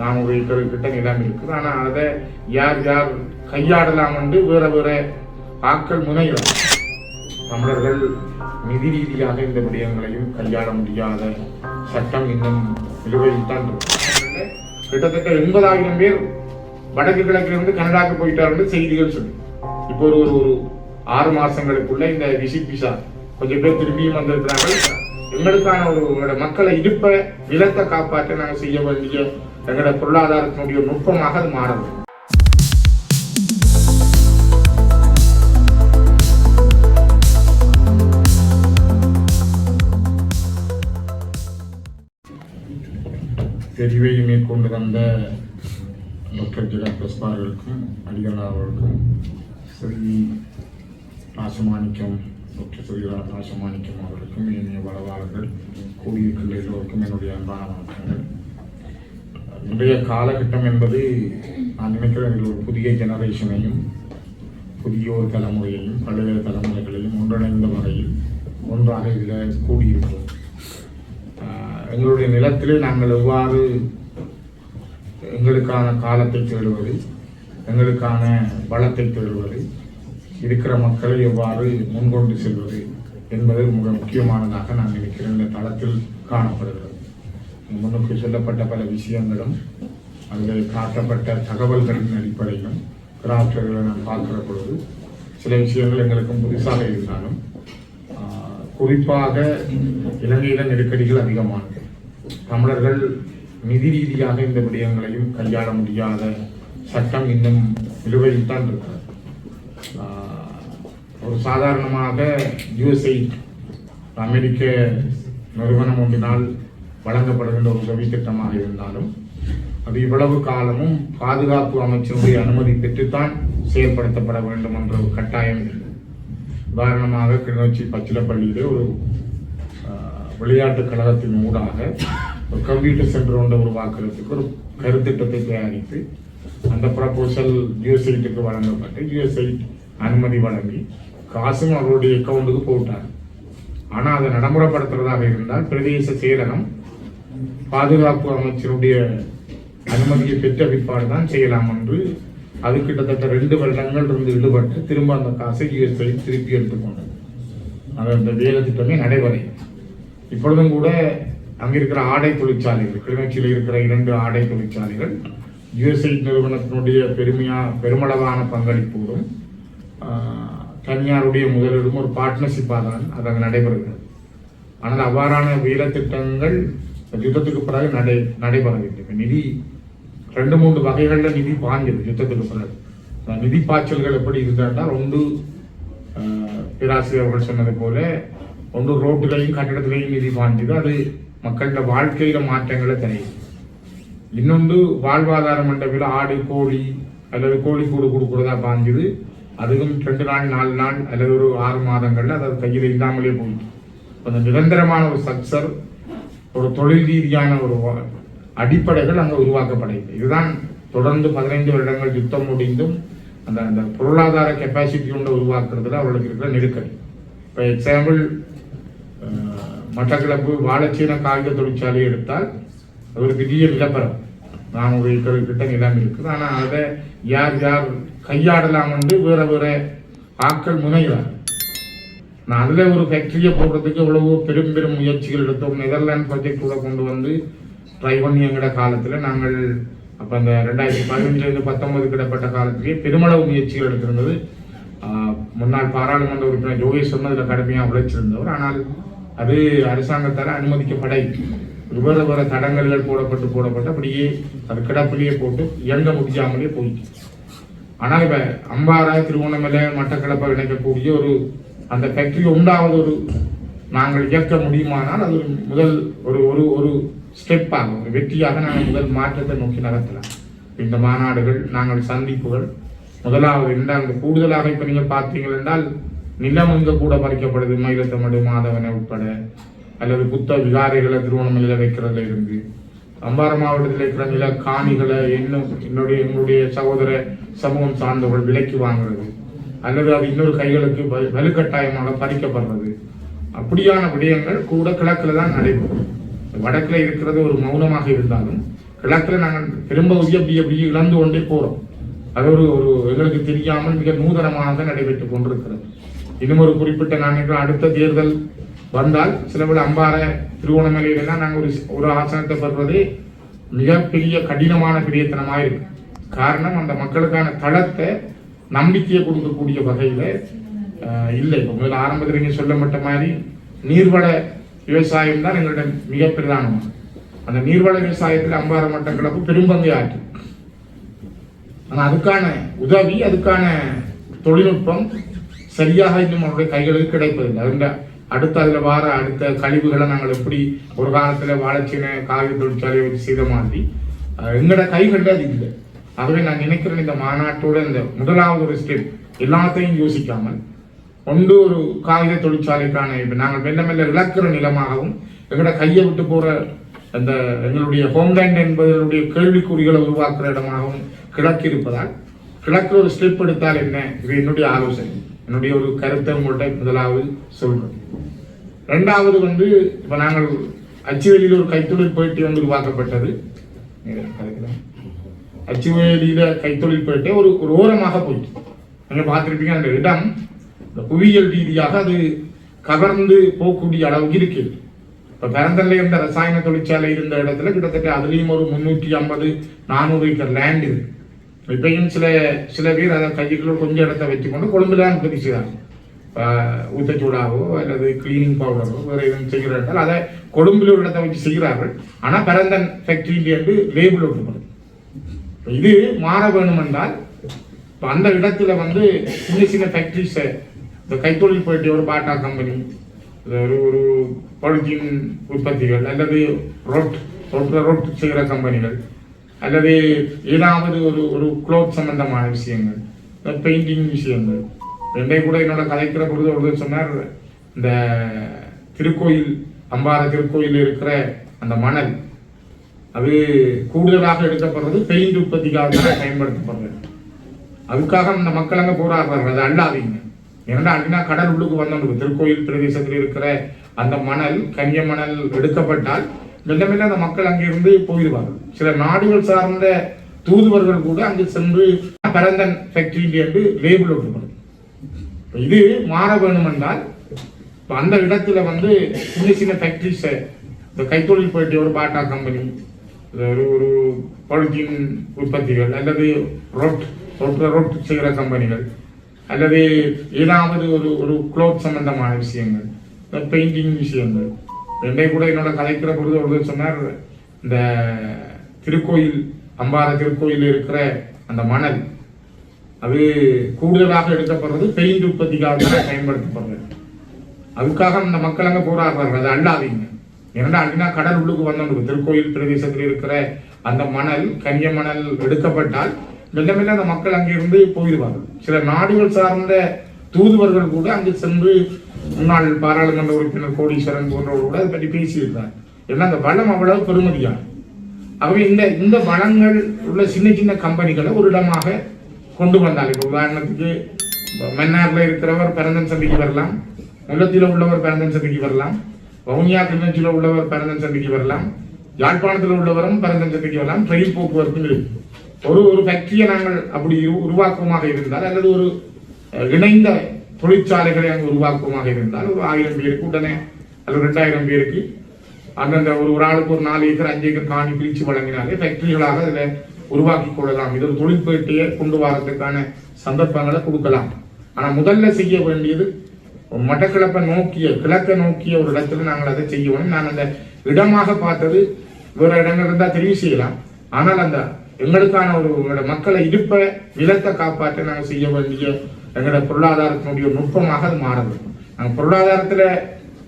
நானூறு ஏக்கர் கிட்ட நிலம் இருக்குது. ஆனால் அதை யார் யார் கையாடலாம் என்று வேற வேற ஆக்கள் முனைகிறார் தமிழர்கள் நிதி ரீதியாக இந்த விடயங்களையும் கையாள முடியாத சட்டம் இன்னும் நிலுவையில் தான் கிட்டத்தட்ட எண்பதாயிரம் பேர் வடக்கு கிழக்கிலிருந்து கனடாக்கு போயிட்டாருன்னு செய்திகள் சொல்லி. இப்போ ஒரு ஒரு ஒரு ஆறு மாசங்களுக்குள்ள இந்த விசிட் விசா கொஞ்சம் பேர் திரும்பியும் வந்திருக்கிறாங்க எங்களுக்கான ஒரு மக்களை இருப்ப விலத்தை காப்பாற்ற நாங்கள் செய்ய வேண்டிய எங்களோட பொருளாதாரத்தினுடைய நுட்பமாக அது மாறுது தெரிவை மேற்கொண்டு வந்த டாக்டர் ஜெகா பிரஸ்பார்களுக்கும் அடிகலா அவர்களுக்கும் ஸ்ரீ ராசமாணிக்கம் டாக்டர் ஸ்ரீ ராசமாணிக்கம் அவர்களுக்கும் இனிய வளவாளர்கள் கூடியிருக்கின்ற எல்லோருக்கும் என்னுடைய அன்பான வணக்கங்கள். இன்றைய காலகட்டம் என்பது நான் நினைக்கிறேன் ஒரு புதிய ஜெனரேஷனையும் புதிய ஒரு தலைமுறையையும் பல்வேறு தலைமுறைகளையும் ஒன்றிணைந்த வகையில் ஒன்றாக இதில் கூடியிருக்கிறோம். எங்களுடைய நிலத்திலே நாங்கள் எவ்வாறு எங்களுக்கான காலத்தை தேடுவது எங்களுக்கான வளத்தை தேடுவது இருக்கிற மக்களை எவ்வாறு முன்கொண்டு செல்வது என்பது மிக முக்கியமானதாக நான் நினைக்கிறேன். இந்த தளத்தில் காணப்படுகிறது. முன்னுக்கு சொல்லப்பட்ட பல விஷயங்களும் அதில் காட்டப்பட்ட தகவல்களின் அடிப்படையிலும் கிராஃப்டர்களை நான் பார்க்கிற பொழுது சில விஷயங்கள் எங்களுக்கும் புதுசாக இருந்தாலும் குறிப்பாக இலங்கையில நெருக்கடிகள் அதிகமானது. தமிழர்கள் நிதி ரீதியாக இந்த விடயங்களையும் கையாள முடியாத சட்டம் இன்னும் நிலுவையில் தான் இருக்கிறது. ஒரு சாதாரணமாக யூஎஸ்ஐ அமெரிக்க நிறுவனம் ஒன்றினால் வழங்கப்படுகின்ற ஒரு உதவி திட்டமாக இருந்தாலும் அது இவ்வளவு காலமும் பாதுகாப்பு அமைச்சருடைய அனுமதி பெற்றுத்தான் செயல்படுத்தப்பட வேண்டும் என்ற ஒரு கட்டாயம் இல்லை. உதாரணமாக கிளிநொச்சி பச்சிலப்பள்ளியிலே ஒரு விளையாட்டு விளையாட்டுக் கழகத்தின் ஊடாக ஒரு கம்ப்யூட்டர் சென்டர் ஒன்றை உருவாக்குறதுக்கு ஒரு கருத்திட்டத்தை தயாரித்து அந்த ப்ரப்போசல் யூஎஸ்ஐட்டுக்கு வழங்கப்பட்டு யூஎஸ்ஐ அனுமதி வழங்கி காசும் அவருடைய அக்கௌண்ட்டுக்கு போட்டார். ஆனால் அதை நடைமுறைப்படுத்துறதாக இருந்தால் பிரதேச செயலகம் பாதுகாப்பு அமைச்சருடைய அனுமதியை பெற்ற பிற்பாடு தான் செய்யலாம் என்று அது கிட்டத்தட்ட ரெண்டு வருடங்கள் இருந்து ஈடுபட்டு திரும்ப அந்த காசை யூஎஸ்ஐ திருப்பி எடுத்துக்கொண்டது அது அந்த வேலை திட்டமே நடைமுறை இப்பொழுதும் கூட அங்க இருக்கிற ஆடை தொழிற்சாலைகள் கிளிநொச்சியில் இருக்கிற இரண்டு ஆடை தொழிற்சாலைகள் யுஎஸ்ஐ நிறுவனத்தினுடைய பெருமையா பெருமளவான பங்களிப்போடும் தனியாருடைய முதலீடும் ஒரு பார்ட்னர்ஷிப்பாக தான் அது அங்கே நடைபெறுகிறது. ஆனால் அவ்வாறான வேலை திட்டங்கள் யுத்தத்துக்கு பிறகு நடை நடைபெறவில்லை. இப்போ நிதி ரெண்டு மூன்று வகைகளில் நிதி பாஞ்சது யுத்தத்துக்கு பிறகு. நிதி பாய்ச்சல்கள் எப்படி இருந்தால் ஒன்று பேராசிரியர் அவர்கள் சொன்னது போல ஒன்று ரோட்டுகளையும் கட்டிடத்துலையும் நிதி பாய்ஞ்சது. அது மக்களோட வாழ்க்கையில மாற்றங்களை தெரியும் இன்னொன்று வாழ்வாதார மண்டபில் ஆடு கோழி அல்லது கோழி கூடு கொடுக்குறதா பாய்ஞ்சது. அதுவும் ரெண்டு நாள் நாலு நாள் அல்லது ஒரு ஆறு மாதங்களில் அது கையில் இல்லாமலே போயிட்டு. அந்த நிரந்தரமான ஒரு சக்சர் ஒரு தொழில் ரீதியான ஒரு அடிப்படைகள் அங்கே உருவாக்கப்படுகிறது. இதுதான் தொடர்ந்து பதினைந்து வருடங்கள் யுத்தம் முடிந்தும் அந்த அந்த பொருளாதார கெப்பாசிட்டி கொண்டு உருவாக்குறதுல அவர்களுக்கு இருக்கிற நெருக்கடி இப்போ எக்ஸாம்பிள் மட்டக்களப்பு வாழைச்சீன காகித தொழிற்சாலை எடுத்தால் அது ஒரு பெரிய நிலப்பரம் நாம் ஒரு கிட்ட நிலம் இருக்குது. ஆனால் அதை யார் யார் கையாடலாம் என்று வேற வேற ஆட்கள் முனைகிறார் நான் அதில் ஒரு ஃபேக்ட்ரியை போடுறதுக்கு எவ்வளவோ பெரும் பெரும் முயற்சிகள் எடுத்தோம். நெதர்லாண்ட் ப்ராஜெக்ட் கூட கொண்டு வந்து ட்ரை பண்ணி எங்கட காலத்தில் நாங்கள் அப்போ அந்த ரெண்டாயிரத்தி பதினஞ்சுலேருந்து பத்தொன்பது கிடப்பட்ட காலத்திலேயே பெருமளவு முயற்சிகள் எடுத்திருந்தது. முன்னாள் பாராளுமன்ற உறுப்பினர் ஜோகேஷ் அதில் கடுமையாக உழைச்சிருந்தவர். ஆனால் அது அரசாங்கத்தால் அனுமதிக்கப்படை. வேறு வேறு தடங்கல்கள் போடப்பட்டு போடப்பட்டு அப்படியே அது கிடப்பிலேயே போட்டு இயங்க முடியாமலே போயிடுச்சு ஆனால் இப்போ அம்பாரா திருவண்ணாமலை மட்டக்களப்பை இணைக்கக்கூடிய ஒரு அந்த ஃபேக்டரி உண்டாவது ஒரு நாங்கள் இயக்க முடியுமானால் அது முதல் ஒரு ஒரு ஒரு ஸ்டெப் ஆகும். ஒரு வெற்றியாக நாங்கள் முதல் மாற்றத்தை நோக்கி நகர்த்தலாம். இந்த மாநாடுகள் நாங்கள் சந்திப்புகள் முதலாவது இரண்டாவது கூடுதலாக இப்போ நீங்கள் பார்த்தீங்கள் என்றால் நிலம் இங்கே கூட பறிக்கப்படுது. மயிலத்தமிழ் மாதவனை உட்பட. அல்லது புத்த விகாரிகளை திருவண்ணாமலையில் வைக்கிறதுல இருந்து. அம்பாறை மாவட்டத்தில் இருக்கிற நில காணிகளை என்ன என்னுடைய எங்களுடைய சகோதர சமூகம் சார்ந்தவர்கள் விலைக்கு வாங்குறது. அல்லது அது இன்னொரு கைகளுக்கு வலுக்கட்டாயமாக பறிக்கப்படுறது. அப்படியான விடயங்கள் கூட கிழக்கில் தான் நடைபெறும். வடக்கில் இருக்கிறது ஒரு மௌனமாக இருந்தாலும் கிழக்கில் நாங்கள் பெரும்பகுதி அப்படி அப்படி இழந்து கொண்டே போகிறோம் அது ஒரு ஒரு எங்களுக்கு தெரியாமல் மிக நூதனமாக நடைபெற்றுக் கொண்டிருக்கிறது. இன்னும் ஒரு குறிப்பிட்ட நான் அடுத்த தேர்தல் வந்தால் சில பேர் அம்பார திருவோணமலையிலாம் நாங்கள் ஒரு ஒரு ஆசனத்தை பெறுவதே மிகப்பெரிய கடினமான பிரியத்தனமாக இருக்கு காரணம் அந்த மக்களுக்கான தளத்தை நம்பிக்கையை கொடுக்கக்கூடிய வகையில் இல்லை. இப்போ முதல்ல ஆரம்பத்தில் நீங்கள் சொல்லப்பட்ட மாதிரி நீர்வள விவசாயம் தான் எங்களோட மிக பிரதானமாக அந்த நீர்வள விவசாயத்தில் அம்பார மட்டக்களப்பு பெரும்பங்கை ஆற்று. ஆனால் அதுக்கான உதவி அதுக்கான தொழில்நுட்பம் சரியாக இன்னும் அவருடைய கைகளுக்கு கிடைப்பதில்லை. அதில் அடுத்த அதில் வார அடுத்த கழிவுகளை நாங்கள் எப்படி ஒரு காலத்தில் வாழைச்சின காகித தொழிற்சாலையை வச்சு செய்த மாதிரி எங்களோட கைகளில் அது இல்லை. ஆகவே நான் நினைக்கிறேன் இந்த மாநாட்டோட இந்த முதலாவது ஒரு ஸ்டெப் எல்லாத்தையும் யோசிக்காமல் ஒன்று ஒரு காகித தொழிற்சாலைக்கான இப்போ நாங்கள் மெல்ல மெல்ல இழக்கிற நிலமாகவும் எங்களோட கையை விட்டு போகிற அந்த எங்களுடைய ஹோம்லேண்ட் என்பதனுடைய கேள்விக்குறிகளை உருவாக்குற இடமாகவும் கிழக்கு இருப்பதால் கிழக்கு ஒரு ஸ்டெப் எடுத்தால் என்ன? இது என்னுடைய ஆலோசனை. என்னுடைய ஒரு கருத்தை உங்கள்கிட்ட முதலாவது சொல்றேன். ரெண்டாவது வந்து இப்போ நாங்கள் அச்சுவெளியில் ஒரு கைத்தொழில் போயிட்டு வந்து உருவாக்கப்பட்டது. நீங்க அச்சுவேலியில் கைத்தொழில் போயிட்டு ஒரு ஒரு ஓரமாக போயிட்டு. நீங்க பார்த்துருப்பீங்க அந்த இடம் இந்த புவியியல் ரீதியாக அது கவர்ந்து போகக்கூடிய அளவுக்கு இருக்குது இப்போ பெரந்தல்ல இருந்த ரசாயன தொழிற்சாலை இருந்த இடத்துல கிட்டத்தட்ட அதுலேயும் ஒரு முந்நூற்றி ஐம்பது நானூறு ஏக்கர் லேண்ட் இது. இப்பயும் சில சில பேர் அதை கைக்குள்ள கொஞ்சம் இடத்த வச்சுக்கொண்டு கொழும்புல உற்பத்தி செய்கிறாங்க ஊத்தச்சூடாவோ அல்லது கிளீனிங் பவுடரோ வேறு எதுவும் செய்கிறார்கள். அதை கொழும்புல ஒரு இடத்தை வச்சு செய்கிறார்கள். ஆனால் பரந்தன் ஃபேக்டரி என்று லேபிள் ஒட்டுப்படும் இது மாற வேணும் என்றால் இப்போ அந்த இடத்துல வந்து சின்ன சின்ன ஃபேக்ட்ரிஸை இந்த கைத்தொழில் போயிட்டு ஒரு பாட்டா கம்பெனி ஒரு ஒரு பழுத்தின் உற்பத்திகள் அல்லது ரொட் ரொட் ரொட் செய்கிற கம்பெனிகள் அல்லது ஏதாவது ஒரு ஒரு குளோத் சம்பந்தமான விஷயங்கள் பெயிண்டிங் விஷயங்கள். ரெண்டே கூட என்னோட கலைக்கிற பொழுது ஒரு சொன்னார் இந்த திருக்கோயில் அம்பார திருக்கோயில் இருக்கிற அந்த மணல் அது கூடுதலாக எடுக்கப்படுறது பெயிண்ட் உற்பத்திக்காக தான் பயன்படுத்தப்படுறது அதுக்காக அந்த மக்கள் அங்கே போராடுறாங்க அது அல்லாதீங்க. ஏன்னா அண்டினா கடல் உள்ளுக்கு வந்தோம் திருக்கோயில் பிரதேசத்தில் இருக்கிற அந்த மணல் கனிய மணல் எடுக்கப்பட்டால் மெல்ல மெல்ல அந்த மக்கள் அங்கிருந்து போயிடுவார்கள். சில நாடுகள் சார்ந்த தூதுவர்கள் கூட அங்கு சென்று பரந்தன் ஃபேக்டரி என்று லேபிள் ஒட்டுப்படும். இது மாற வேணும் என்றால் அந்த இடத்துல வந்து சின்ன சின்ன ஃபேக்டரிஸை இந்த கைத்தொழில் போயிட்டு ஒரு பாட்டா கம்பெனி ஒரு ஒரு பாலித்தீன் உற்பத்திகள் அல்லது ரொட் ரொட் ரொட் செய்கிற கம்பெனிகள் அல்லது ஏதாவது ஒரு ஒரு குளோத் சம்பந்தமான விஷயங்கள் பெயிண்டிங் விஷயங்கள். ரெண்டே கூட என்னோட கலைக்கிற பொழுது ஒரு சொன்னார் இந்த திருக்கோயில் அம்பார திருக்கோயில் இருக்கிற அந்த மணல் அது கூடுதலாக எடுக்கப்படுறது பெயிண்ட் உற்பத்திக்காக தான் பயன்படுத்தப்படுறது அதுக்காக அந்த மக்கள் அங்கே போராடுறாங்க அது அல்லாதீங்க. ஏன்னா அப்படின்னா கடல் உள்ளுக்கு வந்தோம் திருக்கோயில் பிரதேசத்தில் இருக்கிற அந்த மணல் கனிய மணல் எடுக்கப்பட்டால் மெல்ல மெல்ல அந்த மக்கள் அங்கிருந்து போயிடுவார்கள். சில நாடுகள் சார்ந்த தூதுவர்கள் கூட அங்கு சென்று முன்னாள் பாராளுமன்ற உறுப்பினர் கோடீஸ்வரன் போன்றவர்கள் கூட அதை பற்றி பேசியிருந்தார். ஏன்னா அந்த வளம் அவ்வளவு பெருமதியானது ஆகவே இந்த இந்த வளங்கள் உள்ள சின்ன சின்ன கம்பெனிகளை ஒரு இடமாக கொண்டு வந்தால். இப்போ உதாரணத்துக்கு மன்னாரில் இருக்கிறவர் பிறந்தன் சந்தைக்கு வரலாம். முல்லத்தில் உள்ளவர் பிறந்தன் சபைக்கு வரலாம். வவுனியா கிளிநொச்சியில் உள்ளவர் பிறந்தன் சந்தைக்கு வரலாம். யாழ்ப்பாணத்தில் உள்ளவரும் பிறந்தன் வரலாம். ரயில் போக்குவரத்தும் இருக்கு ஒரு ஒரு ஃபேக்டரியை நாங்கள் அப்படி உருவாக்குவமாக இருந்தால் அல்லது ஒரு இணைந்த தொழிற்சாலைகளை அங்கு உருவாக்குவமாக இருந்தால் ஒரு ஆயிரம் பேருக்கு உடனே அல்லது ரெண்டாயிரம் பேருக்கு அந்தந்த ஒரு ஒரு ஆளுக்கு ஒரு நாலு ஏக்கர் அஞ்சு ஏக்கர் காணி பிரித்து வழங்கினாலே ஃபேக்டரிகளாக அதில் உருவாக்கி கொள்ளலாம். இது ஒரு தொழிற்பேட்டையை கொண்டு வரதுக்கான சந்தர்ப்பங்களை கொடுக்கலாம். ஆனால் முதல்ல செய்ய வேண்டியது மட்டக்கிழப்பை நோக்கிய கிழக்கை நோக்கிய ஒரு இடத்துல நாங்கள் அதை செய்யணும். நான் அந்த இடமாக பார்த்தது வேற இடங்கள் இருந்தால் தெரிவு செய்யலாம். ஆனால் அந்த எங்களுக்கான ஒரு எங்களோட மக்களை இருப்ப நிலத்தை காப்பாற்ற நாங்கள் செய்ய வேண்டிய எங்களோட பொருளாதாரத்தினுடைய நுட்பமாக அது மாற வேண்டும் நாங்கள் பொருளாதாரத்தில்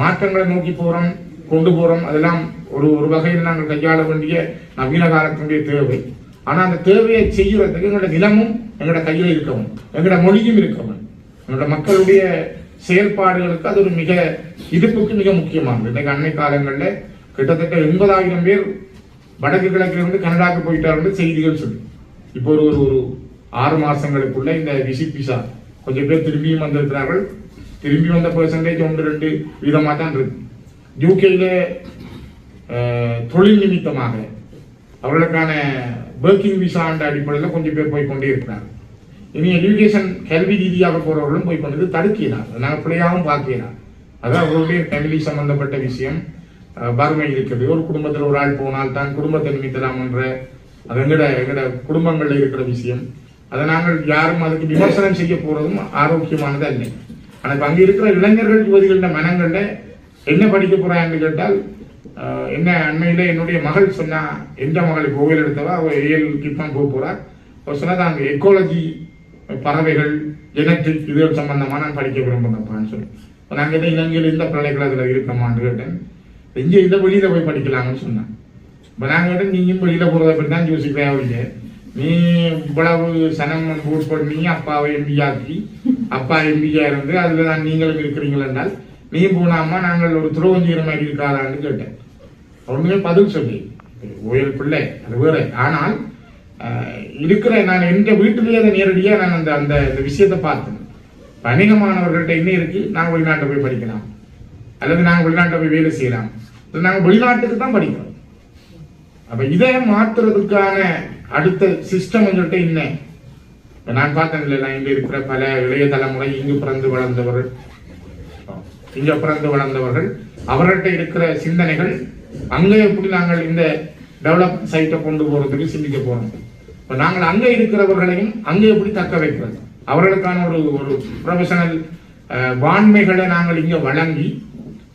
மாற்றங்களை நோக்கி போகிறோம் கொண்டு போகிறோம் அதெல்லாம் ஒரு ஒரு வகையில் நாங்கள் கையாள வேண்டிய நவீன காலத்தினுடைய தேவை. ஆனால் அந்த தேவையை செய்கிறதுக்கு எங்களோட நிலமும் எங்களோட கையில் இருக்கவும் எங்களோட மொழியும் இருக்கவும் எங்களோட மக்களுடைய செயல்பாடுகளுக்கு அது ஒரு மிக இடுப்புக்கு மிக முக்கியமானது. இன்றைக்கு அன்னை காலங்களில் கிட்டத்தட்ட எண்பதாயிரம் பேர் வடக்கு கிழக்கிலிருந்து கனடாக்கு போயிட்டார்கள் செய்திகள் சொல்லி. இப்போ ஒரு ஒரு ஒரு ஆறு மாசங்களுக்குள்ள இந்த விசிட் விசா கொஞ்சம் பேர் திரும்பியும் வந்திருக்கிறார்கள். திரும்பி வந்த பர்சன்டேஜ் ஒன்று ரெண்டு வீதமாக தான் இருக்கு. யூகேல தொழில் நிமித்தமாக அவர்களுக்கான ஒர்க்கிங் விசா என்ற அடிப்படையில் கொஞ்சம் பேர் போய் கொண்டே இருக்கிறாங்க. இனி எஜுகேஷன் கல்வி ரீதியாக போறவர்களும் போய் கொண்டது தடுக்கிறார். நாங்கள் பிள்ளையாகவும் பார்க்கிறார். அதான் அவர்களுடைய ஃபேமிலி சம்பந்தப்பட்ட விஷயம். வறுமை இருக்கிறது. ஒரு குடும்பத்தில் ஒரு ஆள் போனால் தான் குடும்பத்தை நிமித்தலாம் என்ற அது எங்கட எங்கட குடும்பங்களில் இருக்கிற விஷயம். அதை நாங்கள் யாரும் அதுக்கு விமர்சனம் செய்ய போறதும் ஆரோக்கியமானது அல்ல. ஆனால் இப்போ அங்கே இருக்கிற இளைஞர்கள் யுவதிகளின் மனங்கள்ல என்ன படிக்க போறாங்கன்னு கேட்டால் என்ன அண்மையில் என்னுடைய மகள் சொன்னா எந்த மகள் கோவில் எடுத்தவா? அவள் ஏஎல் தான் போக போறா. அவர் சொன்னா அங்க எக்கோலஜி பறவைகள் ஜெனட்டிக் இது சம்பந்தமான நான் படிக்க விரும்புகிறேன்ப்பான்னு சொல்லி. இப்போ நாங்கள் இதை இலங்கையில் இந்த அதில் இருக்கமான்னு கேட்டேன். இங்கே இந்த வெளியில் போய் படிக்கலாம்னு சொன்னேன். இப்போ நாங்கள் கேட்டேன் நீயும் வெளியில் போகிறத பற்றி தான் யோசிக்கிறேன் அப்படின்னு நீ இவ்வளவு சனம் போட் பண்ணி அப்பாவை எம்பியாக்கி அப்பா எம்பியா இருந்து அதில் தான் நீங்களும் இருக்கிறீங்கள் என்றால் நீ போனாமா நாங்கள் ஒரு துரோகஞ்சீர மாதிரி இருக்காதான்னு கேட்டேன். ஒண்ணுமே பதில் சொல்லி ஓயல் பிள்ளை அது வேறு. ஆனால் இருக்கிற நான் எந்த வீட்டிலேயே அதை நேரடியாக நான் அந்த அந்த இந்த விஷயத்தை பார்த்தேன். இப்ப அநேகமானவர்கள்ட்ட என்ன இருக்கு? நாங்கள் வெளிநாட்டை போய் படிக்கலாம். அல்லது நாங்கள் வெளிநாட்டை போய் வேலை செய்யலாம். நாங்கள் வெளிநாட்டுக்கு தான் படிக்கிறோம். அப்போ இதை மாற்றுறதுக்கான அடுத்த சிஸ்டம் எங்கள்கிட்ட என்ன? இப்போ நான் பார்த்தேன் இல்லை இங்க இருக்கிற பல இளைய தலைமுறை இங்கு பிறந்து வளர்ந்தவர்கள். இங்கே பிறந்து வளர்ந்தவர்கள். அவர்கள்ட்ட இருக்கிற சிந்தனைகள் அங்கே எப்படி நாங்கள் இந்த டெவலப் சைட்டை கொண்டு போகிறதுக்கு சிந்திக்க போகிறோம் இப்போ நாங்கள் அங்கே இருக்கிறவர்களையும் அங்கே எப்படி தக்க வைக்கிறது அவர்களுக்கான ஒரு ஒரு ப்ரொஃபஷனல் வான்மைகளை நாங்கள் இங்கே வழங்கி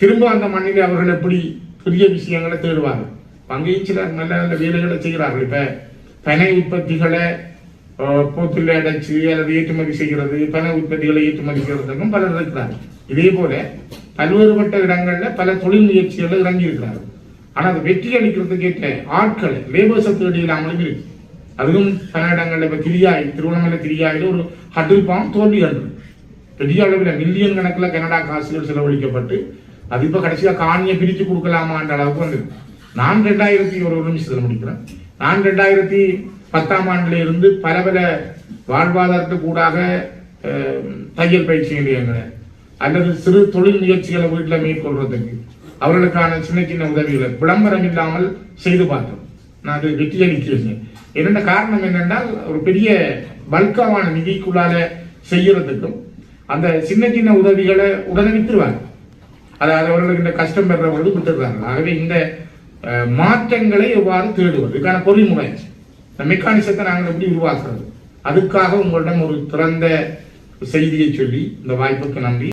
திரும்ப அந்த மண்ணில் அவர்கள் எப்படி புதிய விஷயங்களை தேடுவார்கள்? அங்கேயும் சிலர் நல்ல நல்ல வேலைகளை செய்கிறார்கள். இப்போ பனை உற்பத்திகளை அஹ், அடைச்சி அல்லது ஏற்றுமதி செய்கிறது பனை உற்பத்திகளை ஏற்றுமதி செய்கிறதுக்கும் பலர் இருக்கிறார்கள். இதே போல பல்வேறுபட்ட இடங்களில் பல தொழில் முயற்சிகளை இறங்கி இருக்கிறார்கள் ஆனால் அது வெற்றி அளிக்கிறதுக்கு ஏற்ற ஆட்கள் லேபர்ஸை தேடி இல்லாமலும் இருக்கு. அதுவும் பல இடங்களில் இப்போ திரியாய் திருவண்ணாமலை கிரியாயில் ஒரு ஹட்டில் பாம் தோல்வி கண்டு. பெரிய அளவில் மில்லியன் கணக்கில் கனடா காசுகள் செலவழிக்கப்பட்டு அது இப்போ கடைசியாக காணியை பிரித்து கொடுக்கலாமான்ற அளவுக்கு வந்து நான் ரெண்டாயிரத்தி ஒரு ஒரு நிமிஷத்தில் முடிக்கிறேன். நான் ரெண்டாயிரத்தி பத்தாம் ஆண்டுல இருந்து பல பல வாழ்வாதாரத்துக்கு கூடாக தையல் பயிற்சி நிலையங்களை அல்லது சிறு தொழில் நிகழ்ச்சிகளை வீட்டில் மேற்கொள்றதுக்கு அவர்களுக்கான சின்ன சின்ன உதவிகளை விளம்பரம் இல்லாமல் செய்து பார்த்தோம். நான் அது வெற்றி அளிக்கிறேன் என்னென்ன காரணம் என்னென்றால் ஒரு பெரிய பல்காவான நிதிக்குள்ளால செய்யறதுக்கும் அந்த சின்ன சின்ன உதவிகளை உடனே வித்துருவாங்க. அதாவது அவர்களுக்கு இந்த கஷ்டம் பெறவர்களுக்கு விட்டுடுறாங்க ஆகவே இந்த மாற்றங்களை எவ்வாறு தேடுவது? இதுக்கான பொறிமுறை இந்த மெக்கானிசத்தை நாங்கள் எப்படி உருவாக்குறது? அதுக்காக உங்களிடம் ஒரு திறந்த செய்தியை சொல்லி இந்த வாய்ப்புக்கு நன்றி.